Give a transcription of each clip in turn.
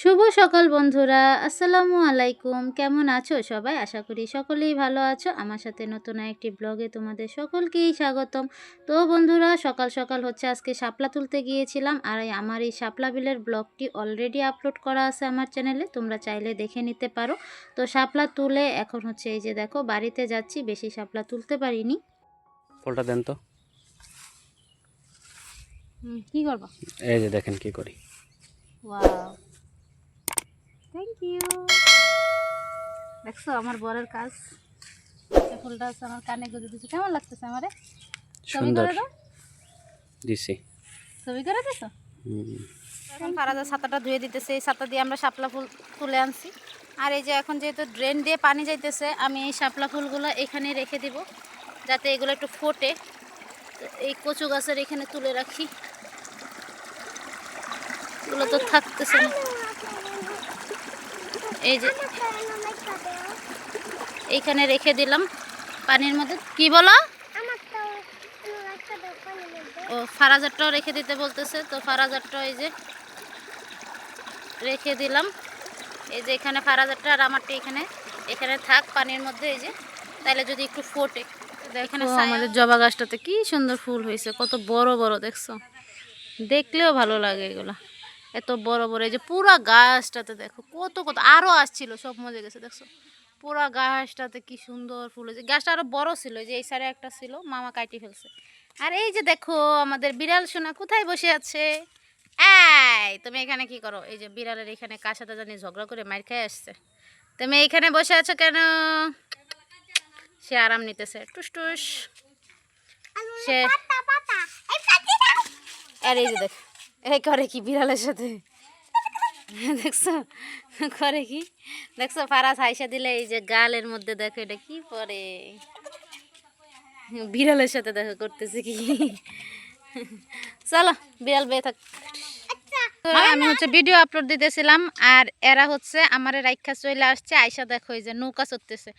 শুভ সকাল বন্ধুরা আসসালামু আলাইকুম। কেমন আছো সবাই? আশা করি সকলেই ভালো আছো। আমার সাথে নতুন একটি ব্লগে তোমাদের সকলকেই স্বাগতম। তো বন্ধুরা সকাল সকাল হচ্ছে আজকে শাপলা তুলতে গিয়েছিলাম। আর আমার এই শাপলা বিলের ব্লগটি অলরেডি আপলোড করা আছে আমার চ্যানেলে তোমরা চাইলে দেখে নিতে পারো। তো শাপলা তুলে এখন হচ্ছে এই যে দেখো বাড়িতে যাচ্ছি। বেশি শাপলা তুলতে পারিনি। ফলটা দেন তো। কি করব? এই যে দেখেন কি করি। ওয়াও। থ্যাংক ইউ দেখছ আমার বরের কাজ। এই ফুলটা আমার কানে গুঁজে দিচ্ছে কেমন লাগতেছে আমারে? ছবি সুন্দর। করে দাও। দিছি। ছবি করে দিছো? হুম। এখন ফারাজা ছাতাটা ধুয়ে দিতেছে। এই ছাতা দিয়ে আমরা শাপলা ফুল তুলে আনছি। আর এই যে এখন যেহেতু ড্রেন দিয়ে পানি যাইতেছে আমি এই শাপলা ফুলগুলো এখানে রেখে দিব যাতে এগুলো একটু ফোটে। এই কচু গাছের এখানে তুলে রাখি। এগুলো তো থাকতেছে না। এই যে এইখানে রেখে দিলাম পানির মধ্যে। কি বলো? ও ফারাজারটাও রেখে দিতে বলতেছে। তো ফারাজারটাও এই যে রেখে দিলাম। এই যে এখানে ফারাজারটা আর আমারটা এখানে। এখানে থাক পানির মধ্যে এই যে। তাহলে যদি একটু ফোটে। এখানে আমাদের জবা গাছটাতে কি সুন্দর ফুল হয়েছে। কত বড় বড় দেখছ? দেখলেও ভালো লাগে এগুলো। এত বড় বড় এই যে পুরা গাছটাতে দেখো কত কত আরও আসছিল সব মজে গেছে দেখছ? পুরা গাছটাতে কি সুন্দর ফুল হয়েছে গাছটা আরও বড় ছিল এই যে এই সারে একটা ছিল মামা কাটি ফেলছে। আর এই যে দেখো আমাদের বিড়াল সোনা কোথায় বসে আছে? এই তুমি এখানে কি করো? এই যে বিড়ালের এখানে কার সাথে জানি ঝগড়া করে মার খেয়ে আসছে। তুমি এখানে বসে আছো কেন? সে আরাম নিতেছে টুস টুস। সে আর এই যে দেখ এই করে কি বিড়ালের সাথে? দেখছ? করে কি? দেখছ ফারাস হাইসা দিলে এই যে গালের মধ্যে দেখো এটা কি পরে? বিড়ালের সাথে দেখো করতেছে কি? চলো বিড়াল বেয়ে থাক। তো আমি হচ্ছে ভিডিও আপলোড দিতেছিলাম আর এরা হচ্ছে আমার রাইখা চলে আসছে আইসা দেখো এই যে নৌকা চড়তেছে।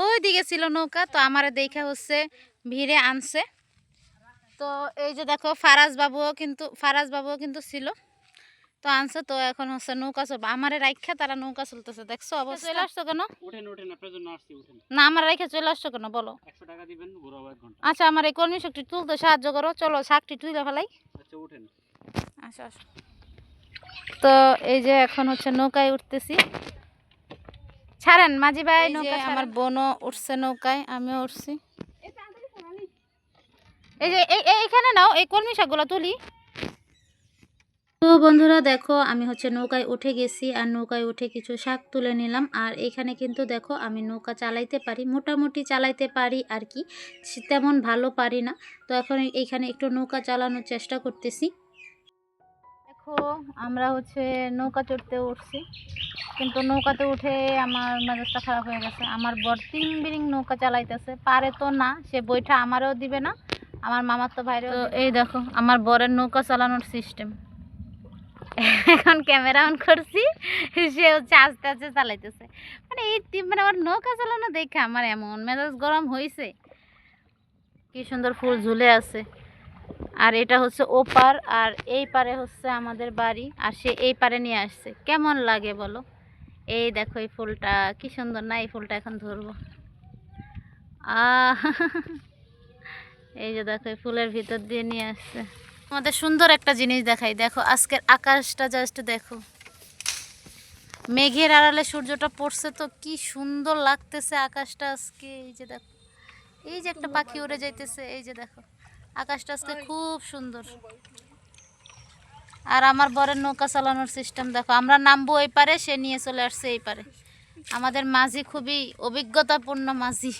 ওই দিকে ছিল নৌকা তো আমার দেখা হচ্ছে ভিড়ে আনছে। তো এই যে দেখো ফারাজ বাবুও কিন্তু ফারাজ বাবুও কিন্তু ছিল। তো আনছে তো এখন হচ্ছে নৌকা চলবে। আমার রাইখা তারা নৌকা চলতেছে দেখছ চলে আসছো কেন? না আমার রাইখা চলে আসছো কেন বলো? একশো টাকা দিবেন ঘুরাবো এক ঘণ্টা। আচ্ছা আমার এই কর্মী শক্তি তুলতে সাহায্য করো। চলো শাকটি তুলে ফেলাই। আচ্ছা আসো আসো তো এই যে এখন হচ্ছে নৌকায় উঠতেছি। ছাড়েন মাঝি ভাই নৌকা আমার বোনও উঠছে নৌকায় আমিও উঠছি। এই যে, এই- এই- এইখানে নাও, এই কলমি শাকগুলো তুলি। তো বন্ধুরা দেখো, আমি হচ্ছে নৌকায় উঠে গেছি, আর নৌকায় উঠে কিছু শাক তুলে নিলাম। আর এখানে কিন্তু দেখো, আমি নৌকা চালাইতে পারি, মোটামুটি চালাইতে পারি আর কি তেমন ভালো পারি না। তো এখন এইখানে একটু নৌকা চালানোর চেষ্টা করতেছি। দেখো, আমরা হচ্ছে নৌকা চড়তে উঠছি। কিন্তু নৌকাতে উঠে আমার মেজাজটা খারাপ হয়ে গেছে। আমার বর তিন বিরিং নৌকা চালাইতেছে, পারে তো না, সে বইটা আমারও দিবে না। আমার মামার তো ভাইরেও তো এই দেখো, আমার বরের নৌকা চালানোর সিস্টেম এখন ক্যামেরা অন করছি, সে হচ্ছে আস্তে আস্তে চালাইতেছে। মানে এই মানে আমার নৌকা চালানো দেখে আমার এমন মেজাজ গরম হয়েছে কি সুন্দর ফুল ঝুলে আছে। আর এটা হচ্ছে ওপার আর এই পারে হচ্ছে আমাদের বাড়ি, আর সে এই পারে নিয়ে আসছে। কেমন লাগে বলো? এই দেখো এই ফুলটা, কি সুন্দর না এই ফুলটা এখন ধরবো। আহ এই যে দেখো ফুলের ভিতর দিয়ে নিয়ে আসছে। আমাদের সুন্দর একটা জিনিস দেখাই। দেখো, আজকের আকাশটা জাস্ট দেখো। মেঘের আড়ালে সূর্যটা পড়ছে তো কি সুন্দর লাগতেছে আকাশটা আজকে। এই যে দেখো, এই যে একটা পাখি উড়ে যাইতেছে। এই যে দেখো, আকাশটা আজকে খুব সুন্দর। আর আমার বরের নৌকা চালানোর সিস্টেম দেখো, আমরা নামবো এই পারে, সে নিয়ে চলে আসছে এই পারে। আমাদের মাঝি খুবই অভিজ্ঞতাপূর্ণ মাঝি।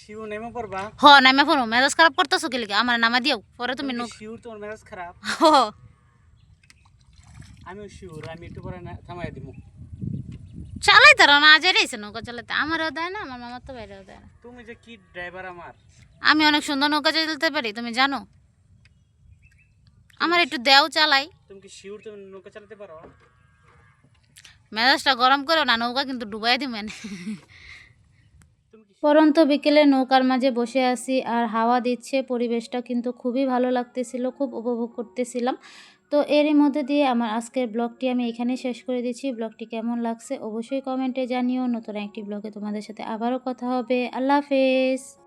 শিউ নেমে পড়বা? হ নামে ফোনো মেজাজ খারাপ করতেছো কি লিগে? আমার নামা দিও। পরে তুমি তোমার মেজাজ খারাপ। হ আমি একটু পরে না থামাই দিব চালাই তারা না আজ নৌকা চালাতে আমারও দেয় না আমার মামার তো বাইরেও দেয় না। তুমি যে কি ড্রাইভার আমার? আমি অনেক সুন্দর নৌকা চালাতে পারি তুমি জানো? আমার একটু দেও চালাই। তুমি কি শিউর তুমি নৌকা চালাতে পারো? মেজাজটা গরম করো না নৌকা কিন্তু ডুবাই দিবেন। পরন্ত বিকেলে নৌকার মাঝে বসে আসি আর হাওয়া দিচ্ছে, পরিবেশটা কিন্তু খুবই ভালো লাগতেছিল, খুব উপভোগ করতেছিলাম। তো এরই মধ্যে দিয়ে আমার আজকের ব্লগটি আমি এখানেই শেষ করে দিচ্ছি। ব্লগটি কেমন লাগছে অবশ্যই কমেন্টে জানিও। নতুন একটি ব্লগে তোমাদের সাথে আবারও কথা হবে। আল্লাহ হাফেজ।